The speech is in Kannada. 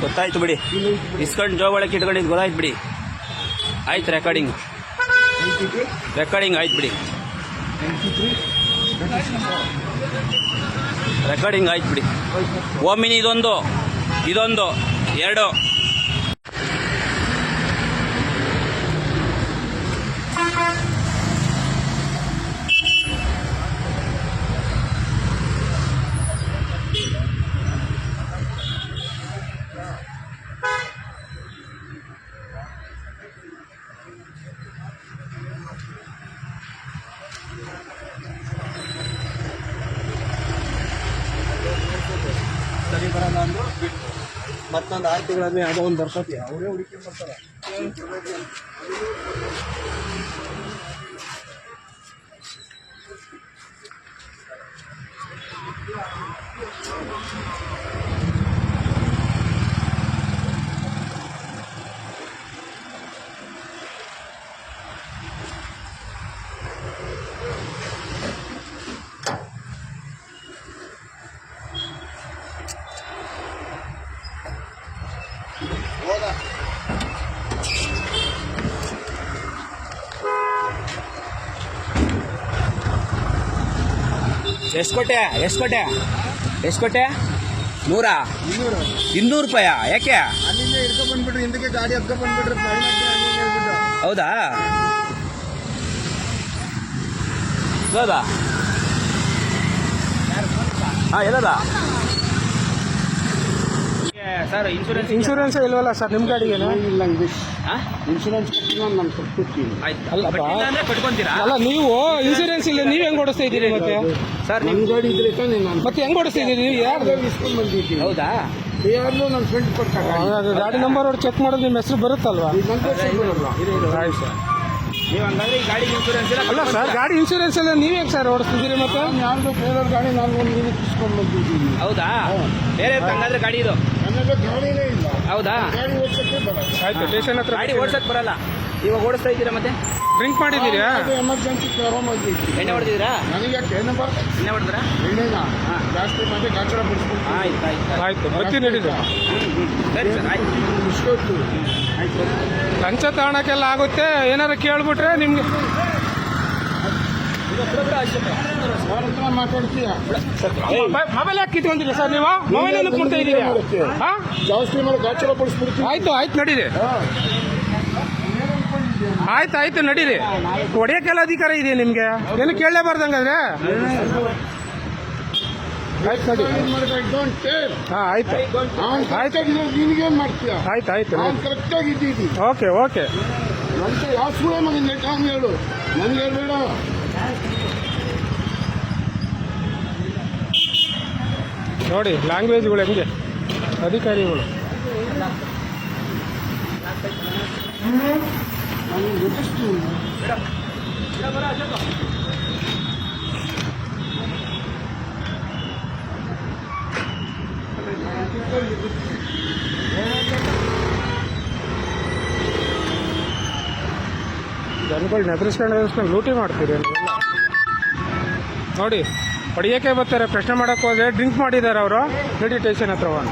ಗೊತ್ತಾಯ್ತು ಬಿಡಿ. ಇಸ್ಕೊಂಡು ಜೋಬ್ ಒಳಕ್ಕೆ ಇಟ್ಕೊಂಡಿದ್ದು ಗೊತ್ತಾಯ್ತು ಬಿಡಿ. ಆಯ್ತು ರೆಕಾರ್ಡಿಂಗ್ ರೆಕಾರ್ಡಿಂಗ್ ಆಯ್ತು ಬಿಡಿ. ರೆಕಾರ್ಡಿಂಗ್ ಆಯ್ತು ಬಿಡಿ. ಓಮಿನಿ ಇದೊಂದು ಇದೊಂದು, ಎರಡು. ಸರಿ ಬರಲ್ಲ ಅಂದು ಬಿಟ್ಟು. ಮತ್ತೊಂದು ಆರು ತಿಂಗಳಾದ್ಮೇಲೆ ಯಾವುದೋ ಒಂದು ಬರ್ಸತಿ ಅವರೇ ಹುಡುಕಿ ಬರ್ತಾರೆ. ಹೋದ ಎಷ್ಟು ಕೊಟ್ಟೆ? ಎಷ್ಟು ಕೊಟ್ಟೆ? ಎಷ್ಟು ಕೊಟ್ಟೆ? ನೂರಾ? ಇನ್ನೂರು ರೂಪಾಯ? ಯಾಕೆ? ಹಿಂದಕ್ಕೆ ಗಾಡಿ ಹತ್ಕೊಂಡ್ ಬಂದ್ಬಿಟ್ರೆ ಹೌದಾ? ಹೌದಾ ಹಾಂ, ಎಲ್ಲದ? ಸರ್ ಇನ್ಶೂರೆನ್ಸ್ ಇನ್ಶೂರೆನ್ಸ್ ಇಲ್ವಲ್ಲ ಸರ್ ನಿಮ್ಮ ಗಾಡಿಗೆ ಇಲ್ಲ ಇದು ಹಾಂ? ಇನ್ಶೂರೆನ್ಸ್ ಕಟ್ಟಿನ ನಾನು ಕೊಟ್ಬಿಡ್ತೀನಿ ಆಯ್ತು. ಅಲ್ಲಪ್ಪ. ಕಟ್ಟಿಲ್ಲ ಅಂದ್ರೆ ಕಟ್ಕೊಂತೀರಾ? ಅಲ್ಲ ನೀವು ಇನ್ಶೂರೆನ್ಸ್ ಇಲ್ಲ ನೀವು ಹೆಂಗ್ ಓಡಿಸ್ತಾ ಇದ್ದೀರಿ ಮತ್ತೆ? ಸರ್ ನಿಮ್ಮ ಗಾಡಿ ಇದ್ರೆ ತಾನೇ ನಾನು ಮತ್ತೆ ಹೆಂಗ್ ಓಡಿಸ್ತಾ ಇದ್ದೀರಿ? ನೀವು ಯಾರು ಇಸ್ಕೊಂಡ್ ಬಂದಿದ್ದೀನಿ ಹೌದಾ? ಯಾರನ್ನೂ ನನ್ನ ಫ್ರೆಂಡ್ ಕೊಟ್ಟಾಗ ಅದು ಗಾಡಿ ನಂಬರ್ ಚೆಕ್ ಮಾಡೋದು ನಿಮ್ಮ ಹೆಸರು ಬರುತ್ತಲ್ವಾ? ಆಯ್ತು. ಸರ್ ನೀವು ಹಂಗಾದ್ರೆ ಈ ಗಾಡಿ ಇನ್ಶೂರೆನ್ಸ್ ಇಲ್ಲ ಅಲ್ಲ ಸರ್ ಗಾಡಿ ಇನ್ಶೂರೆನ್ಸ್ ಎಲ್ಲ ನೀವು ಹೆಂಗ್ ಸರ್ ಓಡಿಸ್ತಿದ್ದೀರಿ ಮತ್ತೆ? ಯಾವುದು ಬೇರೆ ಗಾಡಿ ನಾನು ಒಂದು ದಿನಕ್ಕೆ ಇಸ್ಕೊಂಡ್ ಬಂದಿದ್ದೀನಿ. ಹೌದಾ? ಬೇರೆ ಹಂಗಾದ್ರೆ ಗಾಡಿ ಇದು? ನನ್ನೆಲ್ಲ ಗಾಡಿನೇ ಇಲ್ಲ. ಹೌದಾ? ಗಾಡಿ ಓಡ್ಸಕ್ಕೆ ಬರಲ್ಲ. ಆಯ್ತು ಸ್ಟೇಷನ್ ಹತ್ರ ಗಾಡಿ ಓಡ್ಸಕ್ ಬರಲ್ಲ. ಇವಾಗ ಓಡಿಸ್ತಾ ಇದ್ದೀರಾ ಮತ್ತೆ? ಡ್ರಿಂಕ್ ಮಾಡಿದ್ದೀರಾ? ಅದು ಎಮರ್ಜೆನ್ಸಿ ಆರಾಮಾಗಿ ಎಣ್ಣೆ ಹೊಡೆದಿದ್ದೀರಾ? ನನಗೆ ಯಾಕೆ ಎಣ್ಣೆ ಬರ್ತದೆ ಎಣ್ಣೆ ಹೊಡೆದ್ರಾ? ಎಣ್ಣೆನ ಜಾಸ್ತಿ ಮಾಡಿ ಗಾಚರ ಬಿಡಿಸ್ಕೊಂಡು ಆಯ್ತು ಆಯ್ತು ಆಯ್ತು. ಬರ್ತೀನಿ ನಡೀರಿ. ಸರಿ ಸರ್ ಆಯ್ತು. ಇಷ್ಟೊತ್ತು. ಆಯ್ತು ಲಂಚ ತಗೊಳಕ್ಕೆಲ್ಲ ಆಗುತ್ತೆ? ಏನಾರು ಕೇಳ್ಬಿಟ್ರೆ ನಿಮ್ಗೆ ಅವ್ರ ಹತ್ರ ಮಾತಾಡ್ತೀಯ? ಮೊಬೈಲ್ ಯಾಕೆ ಕಿತ್ಕೊಂಡಿರಿ ಸರ್ ನೀವು? ಮೊಬೈಲ್ ಇದ್ದೀರಾ ಹಾ? ಜಾಸ್ತಿ ಮೇಲೆ ಗಾಚರ ಬಿಡಿಸ್ಬಿಡ್ತೀನಿ ಆಯ್ತು ಆಯ್ತು ನಡೀರಿ. ಆಯ್ತು ಆಯ್ತು, ನಡೀರಿ. ಹೊಡೆಯಕ್ಕೆಲ್ಲ ಅಧಿಕಾರ ಇದೆ ನಿಮಗೆ? ಏನು ಕೇಳಲೇಬಾರ್ದಂಗಾದ್ರೆ ಆಯ್ತು, ನಡಿ. ಹಾ, ಆಯ್ತು. ಕರೆಕ್ಟಾಗಿ ನಿನಗೇನು ಮಾಡ್ತೀಯ ಆಯ್ತು ಆಯ್ತು ಕರೆಕ್ಟಾಗಿ ಇದ್ದೀವಿ ಓಕೆ ಓಕೆ. ನನಗೆ ಯಾವ ಸುಳ್ಳೆ ಮಗನ ನೆಟ್ ಅವ್ನು ಹೇಳು ನನಗೆ ಹೇಳ್ಬೇಡ ನೋಡಿ ಲ್ಯಾಂಗ್ವೇಜ್ಗಳು ಹೆಂಗೆ? ಅಧಿಕಾರಿಗಳು. ನಾನು ಗೊತ್ತಿಸ್ತೀನಿ ಜನಗಳು ನೆದರಿಸ್ಕೊಂಡು ನೆದರಿಸ್ಕೊಂಡು ಲೂಟಿ ಮಾಡ್ತೀರಿ ನೋಡಿ, ಪಡಿಯೋಕ್ಕೆ ಬರ್ತಾರೆ, ಪ್ರಶ್ನೆ ಮಾಡೋಕ್ಕೆ ಹೋದ್ರೆ ಡ್ರಿಂಕ್ ಮಾಡಿದ್ದಾರೆ ಅವರು. ಮೆಡಿಟೇಷನ್ ಹತ್ರ ಹೋಗೋಣ.